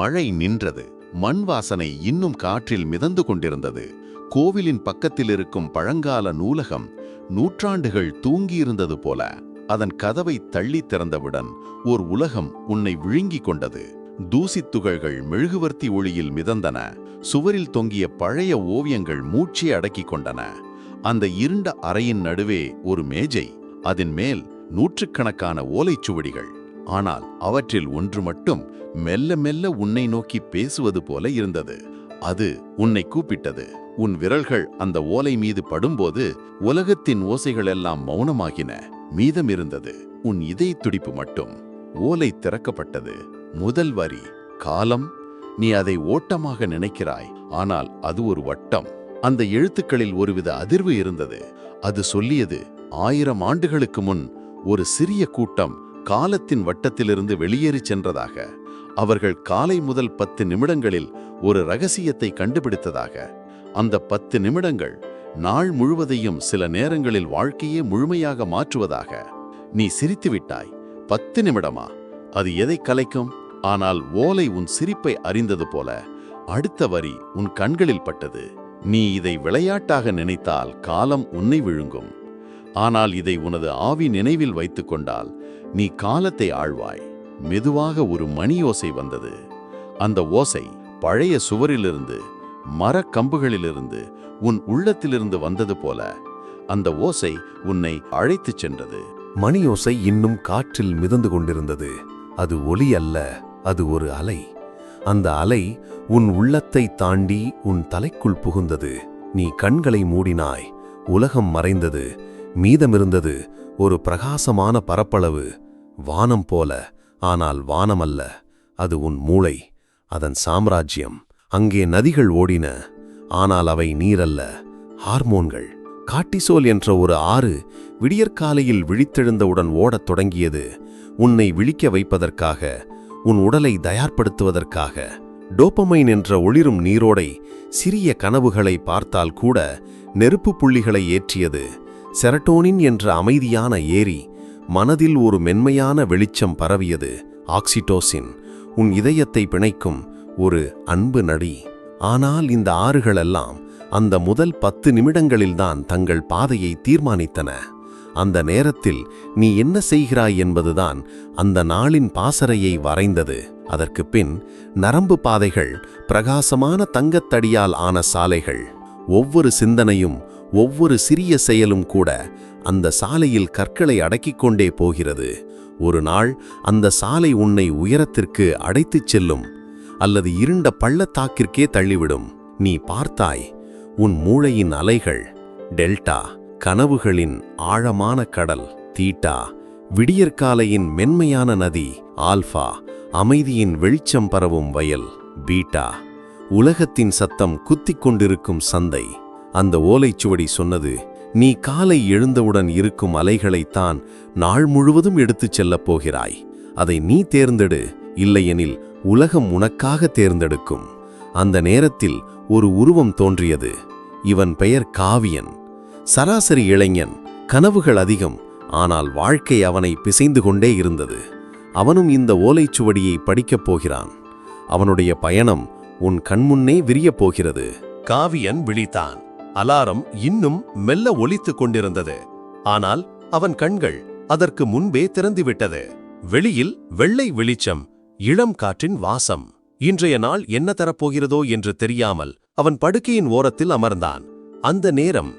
மழை நின்றது. மண் வாசனை இன்னும் காற்றில் மிதந்து கொண்டிருந்தது. கோவிலின் பக்கத்தில் இருக்கும் பழங்கால நூலகம் நூற்றாண்டுகள் தூங்கியிருந்தது போல அதன் கதவை தள்ளி திறந்தவுடன் ஓர் உலகம் உன்னை விழுங்கிக் கொண்டது. தூசித் துகள்கள் மெழுகுவர்த்தி ஒளியில் மிதந்தன. சுவரில் தொங்கிய பழைய ஓவியங்கள் மூச்சை அடக்கிக் கொண்டன. அந்த இருண்ட அறையின் நடுவே ஒரு மேஜை அதன் மேல் நூற்றுக்கணக்கான ஓலைச்சுவடிகள். ஆனால் அவற்றில் ஒன்று மட்டும் மெல்ல மெல்ல உன்னை நோக்கி பேசுவது போல இருந்தது. அது உன்னை கூப்பிட்டது. உன் விரல்கள் அந்த ஓலை மீது படும்போது உலகத்தின் ஓசைகள் எல்லாம் மௌனமாகின. மீதம் இருந்தது உன் இதய துடிப்பு மட்டும். ஓலை திறக்கப்பட்டது. முதல் வரி காலம் நீ அதை ஓட்டமாக நினைக்கிறாய். ஆனால் அது ஒரு வட்டம். அந்த எழுத்துக்களில் ஒருவித அதிர்வு இருந்தது. அது சொல்லியது ஆயிரம் ஆண்டுகளுக்கு முன் ஒரு சிறிய கூட்டம் காலத்தின் வட்டத்திலிருந்து வெளியேறிச் சென்றதாக அவர்கள் காலை முதல் பத்து நிமிடங்களில் ஒரு ரகசியத்தை கண்டுபிடித்ததாக. அந்த பத்து நிமிடங்கள் நாள் முழுவதையும் சில நேரங்களில் வாழ்க்கையே முழுமையாக மாற்றுவதாக. நீ சிரித்துவிட்டாய் பத்து நிமிடமா? அது எதை கலைக்கும்? ஆனால் ஓலை உன் சிரிப்பை அறிந்தது போல அடுத்த வரி உன் கண்களில் பட்டது. நீ இதை விளையாட்டாக நினைத்தால் காலம் உன்னை விழுங்கும். ஆனால் இதை உனது ஆவி நினைவில் வைத்து கொண்டால் நீ காலத்தை ஆழ்வாய். மெதுவாக ஒரு மணி ஓசை வந்தது. அந்த ஓசை பழைய சுவரிலிருந்து மரக்கம்புகளிலிருந்து உன் உள்ளத்திலிருந்து வந்தது போல. அந்த ஓசை உன்னை அழைத்துச் சென்றது. மணியோசை இன்னும் காற்றில் மிதந்து கொண்டிருந்தது. அது ஒலி அல்ல அது ஒரு அலை. அந்த அலை உன் உள்ளத்தை தாண்டி உன் தலைக்குள் புகுந்தது. நீ கண்களை மூடினாய் உலகம் மறைந்தது. மீதமிருந்தது ஒரு பிரகாசமான பரப்பளவு வானம் போல. ஆனால் வானமல்ல அது உன் மூளை அதன் சாம்ராஜ்யம். அங்கே நதிகள் ஓடின ஆனால் அவை நீரல்ல. ஹார்மோன்கள் காட்டிசோல் என்ற ஒரு ஆறு விடியற்காலையில் விழித்தெழுந்தவுடன் ஓடத் தொடங்கியது. உன்னை விழிக்க வைப்பதற்காக உன் உடலை தயார்படுத்துவதற்காக. டோப்பமைன் என்ற ஒளிரும் நீரோடை சிறிய கனவுகளை பார்த்தால் கூட நெருப்பு புள்ளிகளை ஏற்றியது. செரட்டோனின் என்ற அமைதியான ஏரி மனதில் ஒரு மென்மையான வெளிச்சம் பரவியது. ஆக்சிடோசின் உன் இதயத்தை பிணைக்கும் ஒரு அன்பு நடி. ஆனால் இந்த ஆறுகளெல்லாம் அந்த முதல் பத்து நிமிடங்களில்தான் தங்கள் பாதையை தீர்மானித்தன. அந்த நேரத்தில் நீ என்ன செய்கிறாய் என்பதுதான் அந்த நாளின் பாசறையை வரைந்தது. அதற்குப் பின் நரம்பு பாதைகள் பிரகாசமான தங்கத்தடியால் ஆன சாலைகள். ஒவ்வொரு சிந்தனையும் ஒவ்வொரு சிறிய செயலும் கூட அந்த சாலையில் கற்களை அடக்கிக் கொண்டே போகிறது. ஒரு நாள் அந்த சாலை உன்னை உயரத்திற்கு அடைத்துச் செல்லும் அல்லது இருண்ட பள்ளத்தாக்கிற்கே தள்ளிவிடும். நீ பார்த்தாய் உன் மூளையின் அலைகள் டெல்டா கனவுகளின் ஆழமான கடல் தீட்டா விடியற்காலையின் மென்மையான நதி ஆல்ஃபா அமைதியின் வெளிச்சம் பரவும் வயல் பீட்டா உலகத்தின் சத்தம் குத்திக் கொண்டிருக்கும் சந்தை. அந்த ஓலைச்சுவடி சொன்னது நீ காலை எழுந்தவுடன் இருக்கும் அலைகளைத்தான் நாள் முழுவதும் எடுத்துச் செல்லப் போகிறாய். அதை நீ தேர்ந்தெடு இல்லையெனில் உலகம் உனக்காக தேர்ந்தெடுக்கும். அந்த நேரத்தில் ஒரு உருவம் தோன்றியது. இவன் பெயர் காவியன். சராசரி இளைஞன் கனவுகள் அதிகம் ஆனால் வாழ்க்கை அவனை பிசைந்து கொண்டே இருந்தது. அவனும் இந்த ஓலைச்சுவடியை படிக்கப் போகிறான். அவனுடைய பயணம் உன் கண்முன்னே விரியப் போகிறது. காவியன் விழித்தான். அலாரம் இன்னும் மெல்ல ஒலித்துக் கொண்டிருந்தது. ஆனால் அவன் கண்கள் அதற்கு முன்பே திறந்துவிட்டது. வெளியில் வெள்ளை வெளிச்சம் இளம் காற்றின் வாசம். இன்றைய நாள் என்ன தரப்போகிறதோ என்று தெரியாமல் அவன் படுக்கையின் ஓரத்தில் அமர்ந்தான். அந்த நேரம்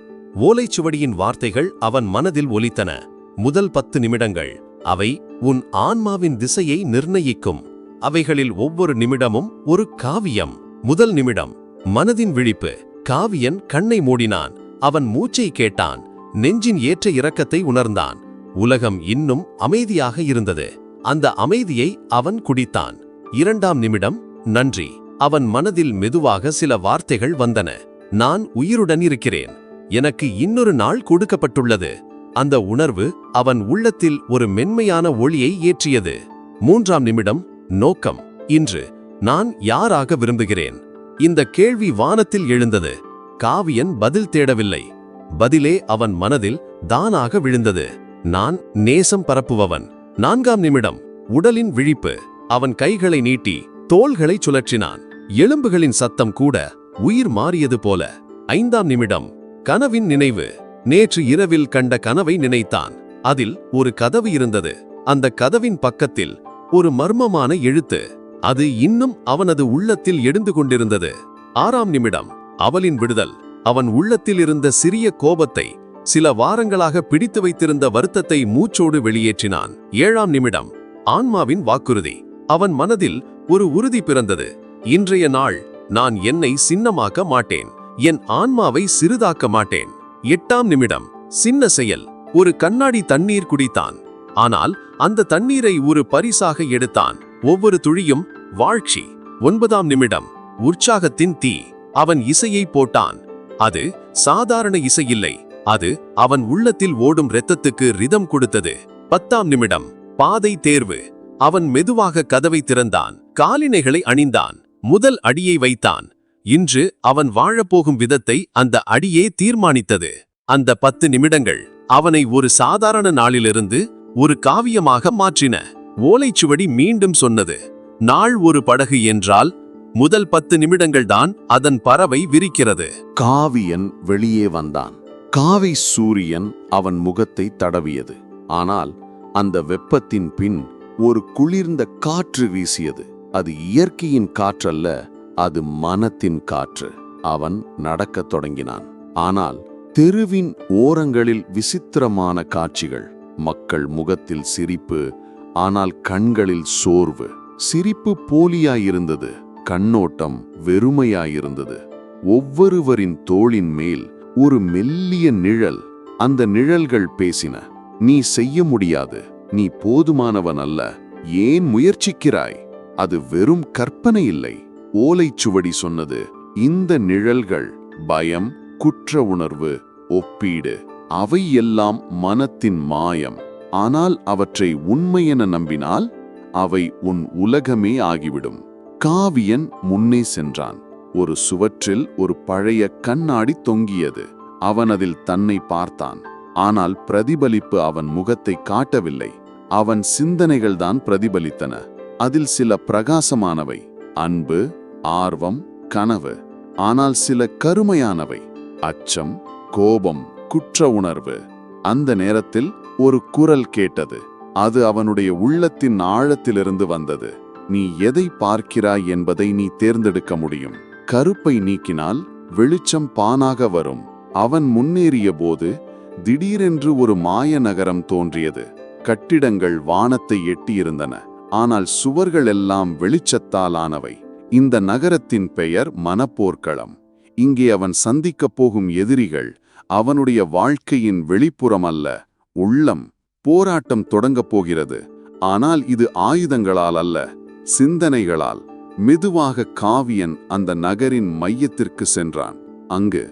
ஓலைச்சுவடியின் வார்த்தைகள் அவன் மனதில் ஒலித்தன. முதல் பத்து நிமிடங்கள் அவை உன் ஆன்மாவின் திசையை நிர்ணயிக்கும். அவைகளில் ஒவ்வொரு நிமிடமும் ஒரு காவியம். முதல் நிமிடம் மனதின் விழிப்பு. காவியன் கண்ணை மூடினான். அவன் மூச்சை கேட்டான். நெஞ்சின் ஏற்ற இரக்கத்தை உணர்ந்தான். உலகம் இன்னும் அமைதியாக இருந்தது. அந்த அமைதியை அவன் குடித்தான். இரண்டாம் நிமிடம் நன்றி. அவன் மனதில் மெதுவாக சில வார்த்தைகள் வந்தன. நான் உயிருடன் இருக்கிறேன். எனக்கு இன்னொரு நாள் கொடுக்கப்பட்டுள்ளது. அந்த உணர்வு அவன் உள்ளத்தில் ஒரு மென்மையான ஒளியை ஏற்றியது. மூன்றாம் நிமிடம் நோக்கம். இன்று நான் யாராக விரும்புகிறேன்? இந்த கேள்வி வானத்தில் எழுந்தது. காவியன் பதில் தேடவில்லை. பதிலே அவன் மனதில் தானாக விழுந்தது. நான் நேசம் பரப்புபவன். நான்காம் நிமிடம். உடலின் விழிப்பு. அவன் கைகளை நீட்டி தோள்களை சுழற்றினான். எலும்புகளின் சத்தம் கூட உயிர் மாறியது போல. ஐந்தாம் நிமிடம். கனவின் நினைவு. நேற்று இரவில் கண்ட கனவை நினைத்தான். அதில் ஒரு கதவு இருந்தது. அந்த கதவின் பக்கத்தில் ஒரு மர்மமான எழுத்து. அது இன்னும் அவனது உள்ளத்தில் எடுந்து கொண்டிருந்தது. ஆறாம் நிமிடம் அவளின் விடுதல். அவன் உள்ளத்தில் இருந்த சிறிய கோபத்தை சில வாரங்களாக பிடித்து வைத்திருந்த வருத்தத்தை மூச்சோடு வெளியேற்றினான். ஏழாம் நிமிடம் ஆன்மாவின் வாக்குறுதி. அவன் மனதில் ஒரு உறுதி பிறந்தது. இன்றைய நாள் நான் என்னை சின்னமாக்க மாட்டேன். என் ஆன்மாவை சிறிதாக்க மாட்டேன். எட்டாம் நிமிடம் சின்ன செயல். ஒரு கண்ணாடி தண்ணீர் குடித்தான். ஆனால் அந்த தண்ணீரை ஒரு பரிசாக எடுத்தான். ஒவ்வொரு துளியும் வாழ்ச்சி. ஒன்பதாம் நிமிடம். உற்சாகத்தின் தீ. அவன் இசையை போட்டான். அது சாதாரண இசை இல்லை அது அவன் உள்ளத்தில் ஓடும் இரத்தத்துக்கு ரிதம் கொடுத்தது. பத்தாம் நிமிடம். பாதை தேர்வு. அவன் மெதுவாக கதவை திறந்தான். காலினைகளை அணிந்தான். முதல் அடியை வைத்தான். இன்று அவன் வாழப்போகும் விதத்தை அந்த அடியே தீர்மானித்தது. அந்த பத்து நிமிடங்கள் அவனை ஒரு சாதாரண நாளிலிருந்து ஒரு காவியமாக மாற்றின. ஓலைச்சுவடி மீண்டும் சொன்னது நாள் ஒரு படகு என்றால் முதல் பத்து நிமிடங்கள்தான் அதன் பறவை விரிக்கிறது. காவியன் வெளியே வந்தான். காவி சூரியன் அவன் முகத்தை தடவியது. ஆனால் அந்த வெப்பத்தின் பின் ஒரு குளிர்ந்த காற்று வீசியது. அது இயற்கையின் காற்றல்ல அது மனத்தின் காற்று. அவன் நடக்கத் தொடங்கினான். ஆனால் தெருவின் ஓரங்களில் விசித்திரமான காட்சிகள் மக்கள் முகத்தில் சிரிப்பு ஆனால் கண்களில் சோர்வு. சிரிப்பு போலியாயிருந்தது. கண்ணோட்டம் வெறுமையாயிருந்தது. ஒவ்வொருவரின் தோளின் மேல் ஒரு மெல்லிய நிழல். அந்த நிழல்கள் பேசின நீ செய்ய முடியாது. நீ போதுமானவன் அல்ல. ஏன் முயற்சிக்கிறாய்? அது வெறும் கற்பனை இல்லை. ஓலைச்சுவடி சொன்னது. இந்த நிழல்கள் பயம் குற்ற உணர்வு ஒப்பீடு அவை எல்லாம் மனத்தின் மாயம். ஆனால் அவற்றை உண்மையென நம்பினால் அவை உன் உலகமே ஆகிவிடும். காவியன் முன்னே சென்றான். ஒரு சுவற்றில் ஒரு பழைய கண்ணாடி தொங்கியது. அவன் அதில் தன்னை பார்த்தான். ஆனால் பிரதிபலிப்பு அவன் முகத்தை காட்டவில்லை. அவன் சிந்தனைகள்தான் பிரதிபலித்தன. அதில் சில பிரகாசமானவை. அன்பு ஆர்வம் கனவு. ஆனால் சில கருமையானவை. அச்சம் கோபம் குற்ற உணர்வு. அந்த நேரத்தில் ஒரு குரல் கேட்டது. அது அவனுடைய உள்ளத்தின் ஆழத்திலிருந்து வந்தது. நீ எதை பார்க்கிறாய் என்பதை நீ தேர்ந்தெடுக்க முடியும். கருப்பை நீக்கினால் வெளிச்சம் பானாக வரும். அவன் முன்னேறிய போது திடீரென்று ஒரு மாய நகரம் தோன்றியது. கட்டிடங்கள் வானத்தை எட்டியிருந்தன. ஆனால் சுவர்கள் எல்லாம் வெளிச்சத்தால் ஆனவை. இந்த நகரத்தின் பெயர் மனப்போர்க்களம் இங்கே அவன் சந்திக்கப் போகும் எதிரிகள் அவனுடைய வாழ்க்கையின் வெளிப்புறம் அல்ல உள்ளம் போராட்டம் தொடங்கப் போகிறது. ஆனால் இது ஆயுதங்களால் அல்ல சிந்தனைகளால். மெதுவாக காவியன் அந்த நகரின் மையத்திற்கு சென்றான். அங்கு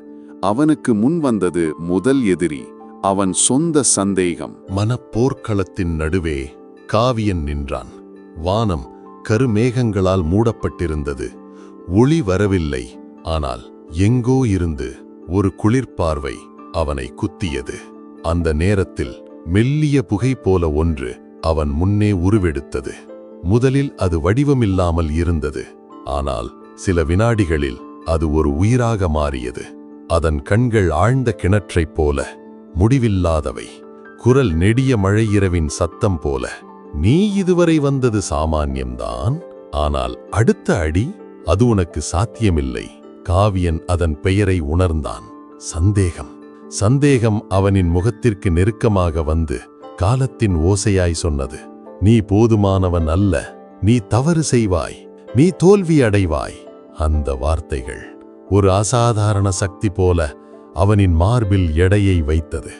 அவனுக்கு முன் வந்தது முதல் எதிரி அவன் சொந்த சந்தேகம். மனப்போர்க்களத்தின் நடுவே காவியன் நின்றான். வானம் கருமேகங்களால் மூடப்பட்டிருந்தது. ஒளி வரவில்லை ஆனால் எங்கோ இருந்து ஒரு குளிர்பார்வை அவனை குத்தியது. அந்த நேரத்தில் மெல்லிய புகை போல ஒன்று அவன் முன்னே உருவெடுத்தது. முதலில் அது வடிவமில்லாமல் இருந்தது. ஆனால் சில வினாடிகளில் அது ஒரு உயிராக மாறியது. அதன் கண்கள் ஆழ்ந்த கிணற்றைப் போல முடிவில்லாதவை. குரல் நெடிய மழை இரவின் சத்தம் போல நீ இதுவரை வந்தது சாமான்யம்தான். ஆனால் அடுத்த அடி அது உனக்கு சாத்தியமில்லை. காவியன் அதன் பெயரை உணர்ந்தான். சந்தேகம். சந்தேகம் அவனின் முகத்திற்கு நெருக்கமாக வந்து காலத்தின் ஓசையாய் சொன்னது. நீ போதுமானவன் அல்ல. நீ தவறு செய்வாய். நீ தோல்வி அடைவாய். அந்த வார்த்தைகள் ஒரு அசாதாரண சக்தி போல அவனின் மார்பில் எடையை வைத்தது.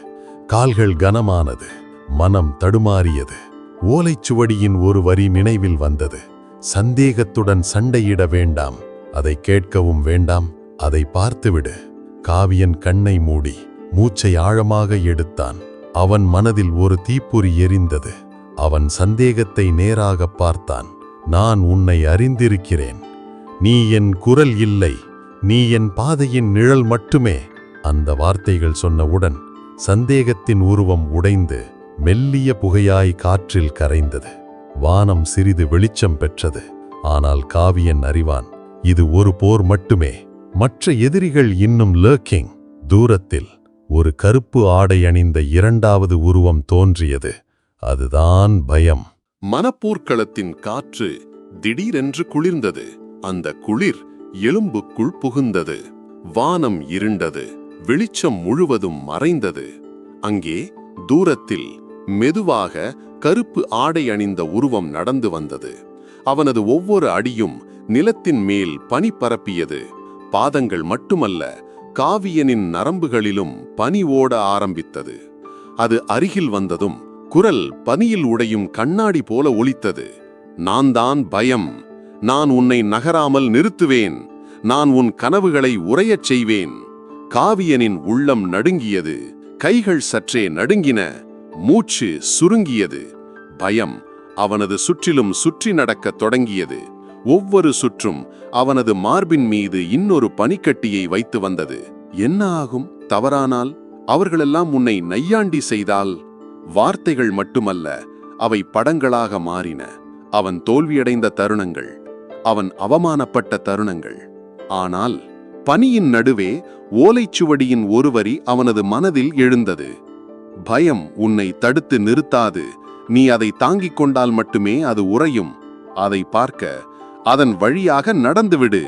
கால்கள் கனமானது. மனம் தடுமாறியது. ஓலைச்சுவடியின் ஒரு வரி நினைவில் வந்தது. சந்தேகத்துடன் சண்டையிட வேண்டாம். அதை கேட்கவும் வேண்டாம். அதை பார்த்துவிடு. காவியன் கண்ணை மூடி மூச்சை ஆழமாக எடுத்தான். அவன் மனதில் ஒரு தீப்பொறி எரிந்தது. அவன் சந்தேகத்தை நேராகப் பார்த்தான். நான் உன்னை அறிந்திருக்கிறேன். நீ என் குரல் இல்லை. நீ என் பாதையின் நிழல் மட்டுமே. அந்த வார்த்தைகள் சொன்னவுடன் சந்தேகத்தின் உருவம் உடைந்து மெல்லிய புகையாய் காற்றில் கரைந்தது. வானம் சிறிது வெளிச்சம் பெற்றது. ஆனால் காவியன் அறிவான் இது ஒரு போர் மட்டுமே. மற்ற எதிரிகள் இன்னும் லர்க்கிங் தூரத்தில் ஒரு கருப்பு ஆடை அணிந்த இரண்டாவது உருவம் தோன்றியது. அதுதான் பயம். மனப்போர்க்களத்தின் காற்று திடீரென்று குளிர்ந்தது. அந்த குளிர் எலும்புக்குள் புகுந்தது. வானம் இருண்டது. வெளிச்சம் முழுவதும் மறைந்தது. அங்கே தூரத்தில் மெதுவாக கருப்பு ஆடை அணிந்த உருவம் நடந்து வந்தது. அவனது ஒவ்வொரு அடியும் நிலத்தின் மேல் பனி பரப்பியது. பாதங்கள் மட்டுமல்ல காவியனின் நரம்புகளிலும் பனி ஓட ஆரம்பித்தது. அது அருகில் வந்ததும் குரல் பனியில் உடையும் கண்ணாடி போல ஒலித்தது. நான் தான் பயம். நான் உன்னை நகராமல் நிறுத்துவேன். நான் உன் கனவுகளை உறையச் செய்வேன். காவியனின் உள்ளம் நடுங்கியது. கைகள் சற்றே நடுங்கின. மூச்சு சுருங்கியது. பயம் அவனது சுற்றிலும் சுற்றி நடக்கத் தொடங்கியது. ஒவ்வொரு சுற்றும் அவனது மார்பின் மீது இன்னொரு பனிக்கட்டியை வைத்து வந்தது. என்ன ஆகும்? தவறானால் அவர்களெல்லாம் உன்னை நையாண்டி செய்தால் வார்த்தைகள் மட்டுமல்ல அவை படங்களாக மாறின. அவன் தோல்வியடைந்த தருணங்கள் அவன் அவமானப்பட்ட தருணங்கள். ஆனால் பனியின் நடுவே ஓலைச்சுவடியின் ஒருவரி அவனது மனதில் எழுந்தது. பயம் உன்னை தடுத்து நிறுத்தாது. நீ அதை தாங்கிக் கொண்டால் மட்டுமே அது உறையும். அதை பார்க்க அதன் வழியாக நடந்துவிடு.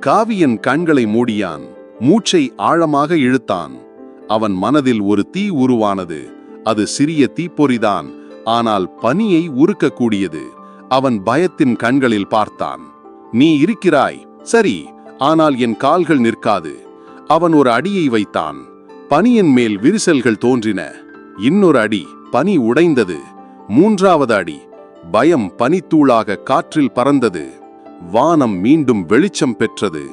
காவியன் கண்களை மூடியான். மூச்சை ஆழமாக இழுத்தான். அவன் மனதில் ஒரு தீ உருவானது. அது சிறிய தீப்பொறிதான். ஆனால் பனியை உருக்கக்கூடியது. அவன் பயத்தின் கண்களில் பார்த்தான். நீ இருக்கிறாய். சரி. ஆனால் என் கால்கள் நிற்காது. அவன் ஒரு அடியை வைத்தான். பனியின் மேல் விரிசல்கள் தோன்றின. இன்னொரு அடி. பனி உடைந்தது. மூன்றாவது அடி. பயம் பனித்தூளாக காற்றில் பறந்தது. வானம் மீண்டும் வெளிச்சம் பெற்றது.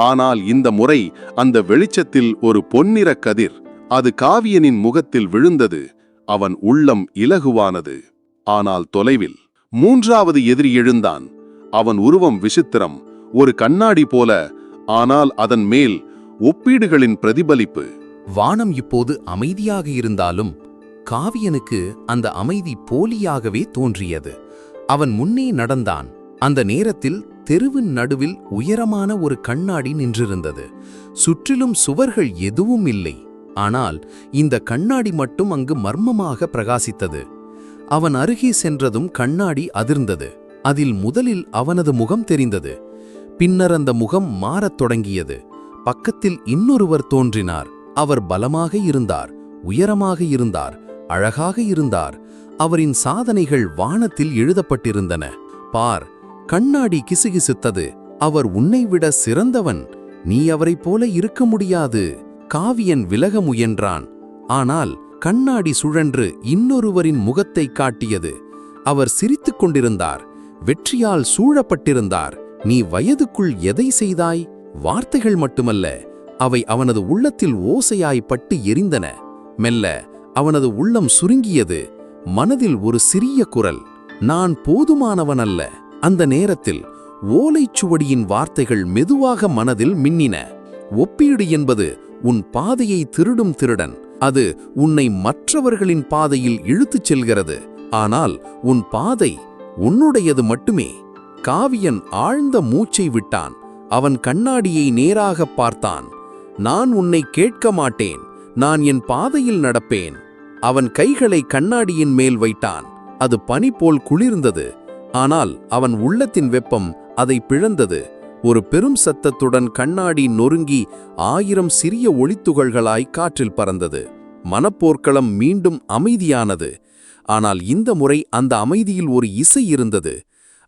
ஆனால் இந்த முறை அந்த வெளிச்சத்தில் ஒரு பொன்னிற கதிர் அது காவியனின் முகத்தில் விழுந்தது. அவன் உள்ளம் இலகுவானது. ஆனால் தொலைவில் மூன்றாவது எதிரி எழுந்தான். அவன் உருவம் விசித்திரம் ஒரு கண்ணாடி போல ஆனால் அதன் மேல் ஒப்பீடுகளின் பிரதிபலிப்பு. வானம் இப்போது அமைதியாக இருந்தாலும் காவியனுக்கு அந்த அமைதி போலியாகவே தோன்றியது. அவன் முன்னே நடந்தான். அந்த நேரத்தில் தெருவின் நடுவில் உயரமான ஒரு கண்ணாடி நின்றிருந்தது. சுற்றிலும் சுவர்கள் எதுவும் இல்லை. ஆனால் இந்த கண்ணாடி மட்டும் அங்கு மர்மமாக பிரகாசித்தது. அவன் அருகே சென்றதும் கண்ணாடி அதிர்ந்தது. அதில் முதலில் அவனது முகம் தெரிந்தது. பின்னர் அந்த முகம் மாறத் தொடங்கியது. பக்கத்தில் இன்னொருவர் தோன்றினார். அவர் பலமாக இருந்தார். உயரமாக இருந்தார். அழகாக இருந்தார். அவரின் சாதனைகள் வானத்தில் எழுதப்பட்டிருந்தன. பார் கண்ணாடி கிசுகிசுத்தது. அவர் உன்னை விட சிறந்தவன். நீ அவரைப் போல இருக்க முடியாது. காவியன் விலக முயன்றான். ஆனால் கண்ணாடி சுழன்று இன்னொருவரின் முகத்தை காட்டியது. அவர் சிரித்துக் கொண்டிருந்தார். வெற்றியால் சூழப்பட்டிருந்தார். நீ வயதுக்குள் எதை செய்தாய்? வார்த்தைகள் மட்டுமல்ல. அவை அவனது உள்ளத்தில் ஓசையாய் பட்டு எரிந்தன. மெல்ல அவனது உள்ளம் சுருங்கியது. மனதில் ஒரு சிறிய குரல். நான் போதுமானவனல்ல. அந்த நேரத்தில் ஓலைச்சுவடியின் வார்த்தைகள் மெதுவாக மனதில் மின்னின. ஒப்பீடு என்பது உன் பாதையை திருடும் திருடன். அது உன்னை மற்றவர்களின் பாதையில் இழுத்துச் செல்கிறது. ஆனால் உன் பாதை உன்னுடையது மட்டுமே. காவியன் ஆழ்ந்த மூச்சை விட்டான். அவன் கண்ணாடியை நேராகப் பார்த்தான். நான் உன்னை கேட்க மாட்டேன். நான் என் பாதையில் நடப்பேன். அவன் கைகளை கண்ணாடியின் மேல் வைத்தான். அது பனி போல் குளிர்ந்தது. ஆனால் அவன் உள்ளத்தின் வெப்பம் அதை பிழந்தது. ஒரு பெரும் சத்தத்துடன் கண்ணாடி நொறுங்கி ஆயிரம் சிறிய ஒளித்துகள்களாய் காற்றில் பறந்தது. மனப்போர்க்களம் மீண்டும் அமைதியானது. ஆனால் இந்த முறை அந்த அமைதியில் ஒரு இசை இருந்தது.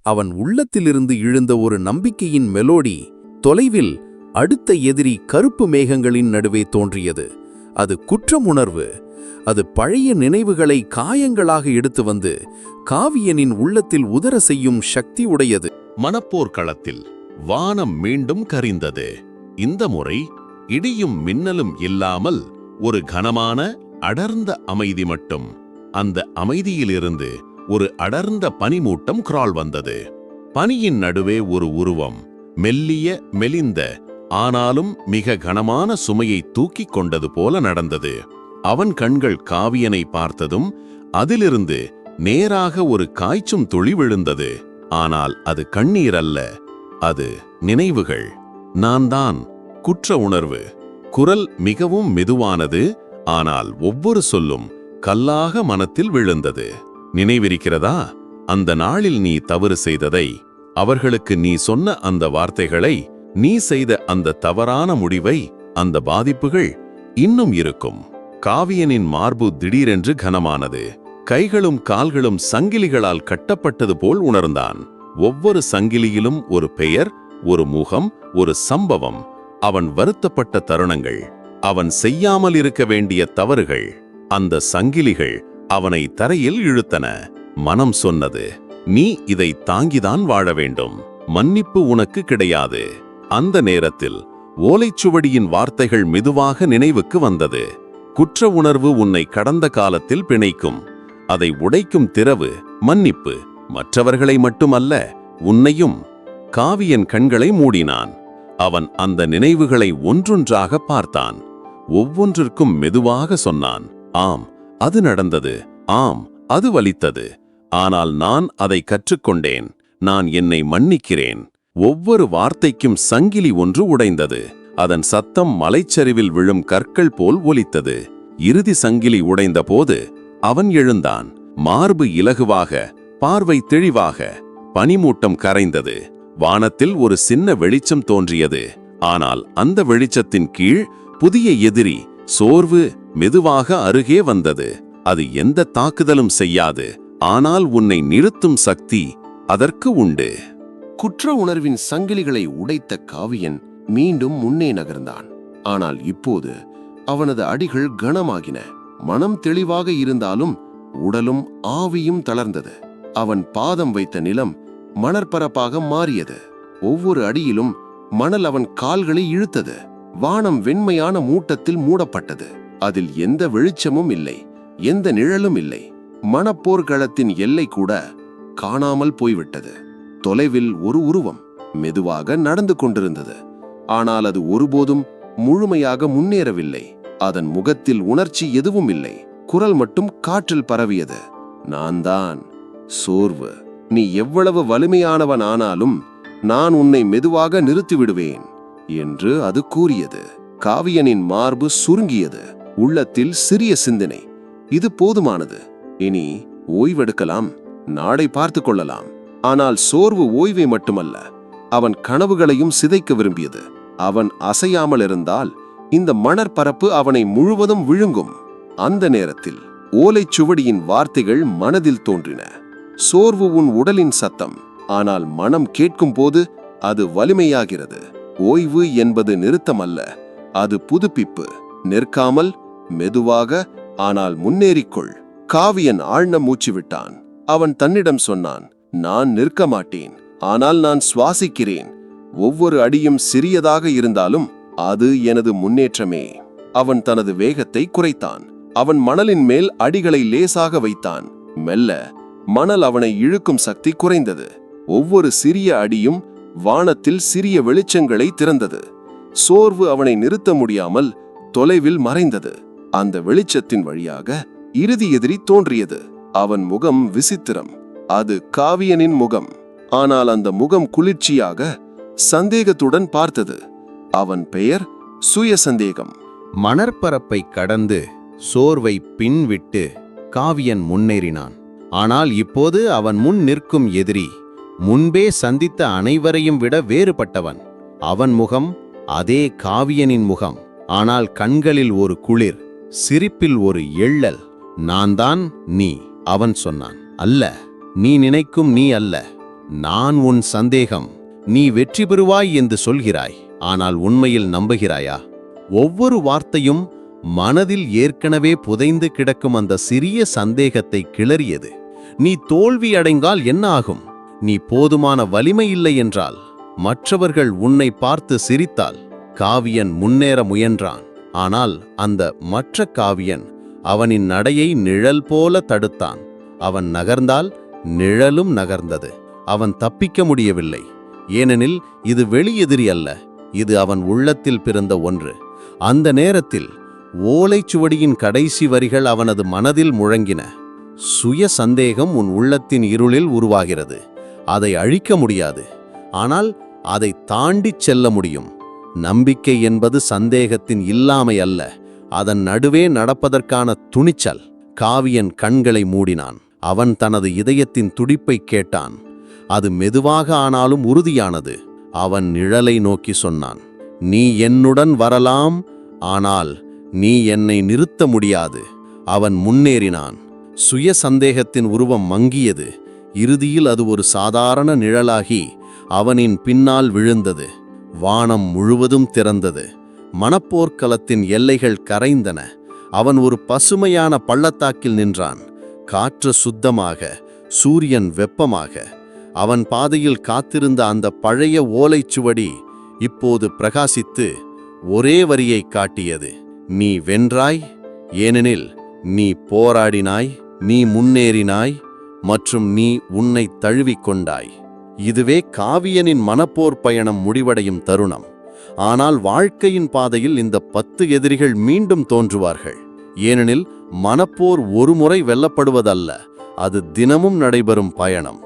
அவன் உள்ளத்திலிருந்து இழுந்த ஒரு நம்பிக்கையின் மெலோடி தொலைவில் அடுத்த எதிரி கருப்பு மேகங்களின் நடுவே தோன்றியது. அது குற்றமுணர்வு அது பழைய நினைவுகளை காயங்களாக எடுத்து வந்து காவியனின் உள்ளத்தில் உதர செய்யும் சக்தி உடையது. மனப்போர்க்களத்தில் வானம் மீண்டும் கரிந்தது. இந்த முறை இடியும் மின்னலும் இல்லாமல் ஒரு கனமான அடர்ந்த அமைதி மட்டும். அந்த அமைதியிலிருந்து ஒரு அடர்ந்த பனிமூட்டம் கிரால் வந்தது. பனியின் நடுவே ஒரு உருவம் மெல்லிய மெலிந்த ஆனாலும் மிக கனமான சுமையை தூக்கிக் கொண்டது போல நடந்தது. அவன் கண்கள் காவியனை பார்த்ததும் அதிலிருந்து நேராக ஒரு காய்ச்சும் துளி விழுந்தது. ஆனால் அது கண்ணீர் அல்ல அது நினைவுகள். நான் தான் குற்ற உணர்வு. குரல் மிகவும் மெதுவானது ஆனால் ஒவ்வொரு சொல்லும் கல்லாக மனத்தில் விழுந்தது. நினைவிருக்கிறதா? அந்த நாளில் நீ தவறு செய்ததை அவர்களுக்கு நீ சொன்ன அந்த வார்த்தைகளை நீ செய்த அந்த தவறான முடிவை அந்த பாதிப்புகள் இன்னும் இருக்கும். காவியனின் மார்பு திடீரென்று கனமானது. கைகளும் கால்களும் சங்கிலிகளால் கட்டப்பட்டது போல் உணர்ந்தான். ஒவ்வொரு சங்கிலியிலும் ஒரு பெயர் ஒரு முகம் ஒரு சம்பவம். அவன் வருத்தப்பட்ட தருணங்கள். அவன் செய்யாமல் இருக்க வேண்டிய தவறுகள். அந்த சங்கிலிகள் அவனை தரையில் இழுத்தன. மனம் சொன்னது நீ இதை தாங்கிதான் வாழ வேண்டும். மன்னிப்பு உனக்கு கிடையாது. அந்த நேரத்தில் ஓலைச்சுவடியின் வார்த்தைகள் மெதுவாக நினைவுக்கு வந்தது. குற்ற உணர்வு உன்னை கடந்த காலத்தில் பிணைக்கும். அதை உடைக்கும் திறவு மன்னிப்பு. மற்றவர்களை மட்டுமல்ல உன்னையும் காவியன் கண்களை மூடினான். அவன் அந்த நினைவுகளை ஒன்றொன்றாக பார்த்தான். ஒவ்வொன்றிற்கும் மெதுவாக சொன்னான் ஆம் அது நடந்தது. ஆம் அது வலித்தது. ஆனால் நான் அதை கற்றுக்கொண்டேன். நான் என்னை மன்னிக்கிறேன். ஒவ்வொரு வார்த்தைக்கும் சங்கிலி ஒன்று உடைந்தது. அதன் சத்தம் மலைச்சரிவில் விழும் கற்கள் போல் ஒலித்தது. இறுதி சங்கிலி உடைந்த போது அவன் எழுந்தான். மார்பு இலகுவாக பார்வை தெளிவாக பனிமூட்டம் கரைந்தது. வானத்தில் ஒரு சின்ன வெளிச்சம் தோன்றியது. ஆனால் அந்த வெளிச்சத்தின் கீழ் புதிய எதிரி சோர்வு மெதுவாக அருகே வந்தது. அது எந்த தாக்குதலும் செய்யாது. ஆனால் உன்னை நிறுத்தும் சக்தி அதற்கு உண்டு. குற்ற உணர்வின் சங்கிலிகளை உடைத்த காவியன் மீண்டும் முன்னே நகர்ந்தான். ஆனால் இப்போது அவனது அடிகள் கனமாகின. மனம் தெளிவாக இருந்தாலும் உடலும் ஆவியும் தளர்ந்தது. அவன் பாதம் வைத்த நிலம் மணற்பரப்பாக மாறியது. ஒவ்வொரு அடியிலும் மணல் அவன் கால்களை இழுத்தது. வானம் வெண்மையான மூட்டத்தில் மூடப்பட்டது. அதில் எந்த வெளிச்சமும் இல்லை எந்த நிழலும் இல்லை. மணப்போர்க்களத்தின் எல்லை கூட காணாமல் போய்விட்டது. தொலைவில் ஒரு உருவம் மெதுவாக நடந்து கொண்டிருந்தது. ஆனால் அது ஒருபோதும் முழுமையாக முன்னேறவில்லை. அதன் முகத்தில் உணர்ச்சி எதுவும் இல்லை. குரல் மட்டும் காற்றில் பரவியது. நான் தான் சோர்வு. நீ எவ்வளவு வலிமையானவன் ஆனாலும் நான் உன்னை மெதுவாக நிறுத்திவிடுவேன் என்று அது கூறியது. காவியனின் மார்பு சுருங்கியது. உள்ளத்தில் சிறிய சிந்தனை. இது போதுமானது. இனி ஓய்வெடுக்கலாம். நாளை பார்த்து கொள்ளலாம். ஆனால் சோர்வு ஓய்வை மட்டுமல்ல. அவன் கனவுகளையும் சிதைக்க விரும்பியது. அவன் அசையாமல் இருந்தால் இந்த மணற்பரப்பு அவனை முழுவதும் விழுங்கும். அந்த நேரத்தில் ஓலைச்சுவடியின் வார்த்தைகள் மனதில் தோன்றின. சோர்வு உன் உடலின் சத்தம். ஆனால் மனம் கேட்கும் போது அது வலிமையாகிறது. ஓய்வு என்பது நிறுத்தமல்ல. அது புதுப்பிப்பு. நிற்காமல் மெதுவாக ஆனால் முன்னேறிக்கொள். காவியன் ஆழ்ந்த மூச்சு விட்டான். அவன் தன்னிடம் சொன்னான் நான் நிற்க மாட்டேன். ஆனால் நான் சுவாசிக்கிறேன். ஒவ்வொரு அடியும் சிறியதாக இருந்தாலும் அது எனது முன்னேற்றமே. அவன் தனது வேகத்தை குறைத்தான். அவன் மணலின் மேல் அடிகளை லேசாக வைத்தான். மெல்ல மணல் அவனை இழுக்கும் சக்தி குறைந்தது. ஒவ்வொரு சிறிய அடியும் வானத்தில் சிறிய வெளிச்சங்களை திறந்தது. சோர்வு அவனை நிறுத்த முடியாமல் தொலைவில் மறைந்தது. அந்த வெளிச்சத்தின் வழியாக இறுதி எதிரி தோன்றியது. அவன் முகம் விசித்திரம். அது காவியனின் முகம். ஆனால் அந்த முகம் குளிர்ச்சியாக சந்தேகத்துடன் பார்த்தது. அவன் பெயர் சுய சந்தேகம் மணற்பரப்பை கடந்து சோர்வை பின்விட்டு காவியன் முன்னேறினான். ஆனால் இப்போது அவன் முன் நிற்கும் எதிரி முன்பே சந்தித்த அனைவரையும் விட வேறுபட்டவன். அவன் முகம் அதே காவியனின் முகம். ஆனால் கண்களில் ஒரு குளிர் சிரிப்பில் ஒரு எள்ளல் நான் தான் நீ அவன் சொன்னான். அல்ல நீ நினைக்கும் நீ அல்ல. நான் உன் சந்தேகம். நீ வெற்றி பெறுவாய் என்று சொல்கிறாய் ஆனால் உண்மையில் நம்புகிறாயா? ஒவ்வொரு வார்த்தையும் மனதில் ஏற்கனவே புதைந்து கிடக்கும் அந்த சிறிய சந்தேகத்தை கிளறியது. நீ தோல்வி அடைந்தால் என்ன ஆகும்? நீ போதுமான வலிமை இல்லை என்றால்? மற்றவர்கள் உன்னை பார்த்து சிரித்தால் காவியன் முன்னேற முயன்றான். ஆனால் அந்த மற்ற காவியன் அவனின் நடையை நிழல் போல தடுத்தான். அவன் நகர்ந்தால் நிழலும் நகர்ந்தது. அவன் தப்பிக்க முடியவில்லை. ஏனெனில் இது வெளியெதிரி அல்ல இது அவன் உள்ளத்தில் பிறந்த ஒன்று. அந்த நேரத்தில் ஓலைச்சுவடியின் கடைசி வரிகள் அவனது மனதில் முழங்கின. சுய சந்தேகம் உன் உள்ளத்தின் இருளில் உருவாகிறது அதை அழிக்க முடியாது. ஆனால் அதை தாண்டிச் செல்ல முடியும். நம்பிக்கை என்பது சந்தேகத்தின் இல்லாமை அல்ல அதன் நடுவே நடப்பதற்கான துணிச்சல். காவியன் கண்களை மூடினான் அவன் தனது இதயத்தின் துடிப்பை கேட்டான். அது மெதுவாக ஆனாலும் உறுதியானது. அவன் நிழலை நோக்கி சொன்னான் நீ என்னுடன் வரலாம் ஆனால் நீ என்னை நிறுத்த முடியாது. அவன் முன்னேறினான். சுய சந்தேகத்தின் உருவம் மங்கியது. இறுதியில் அது ஒரு சாதாரண நிழலாகி அவனின் பின்னால் விழுந்தது. வானம் முழுவதும் திறந்தது. மணப்போர்க்களத்தின் எல்லைகள் கரைந்தன. அவன் ஒரு பசுமையான பள்ளத்தாக்கில் நின்றான். காற்று சுத்தமாக சூரியன் வெப்பமாக அவன் பாதையில் காத்திருந்த அந்த பழைய ஓலைச்சுவடி இப்போது பிரகாசித்து ஒரே வரியை காட்டியது. நீ வென்றாய் ஏனெனில் நீ போராடினாய் நீ முன்னேறினாய் மற்றும் நீ உன்னை தழுவிக்கொண்டாய் இதுவே காவியனின் மனப்போர் பயணம் முடிவடையும் தருணம். ஆனால் வாழ்க்கையின் பாதையில் இந்த பத்து எதிரிகள் மீண்டும் தோன்றுவார்கள். ஏனெனில் மனப்போர் ஒருமுறை வெல்லப்படுவதல்ல அது தினமும் நடைபெறும் பயணம்.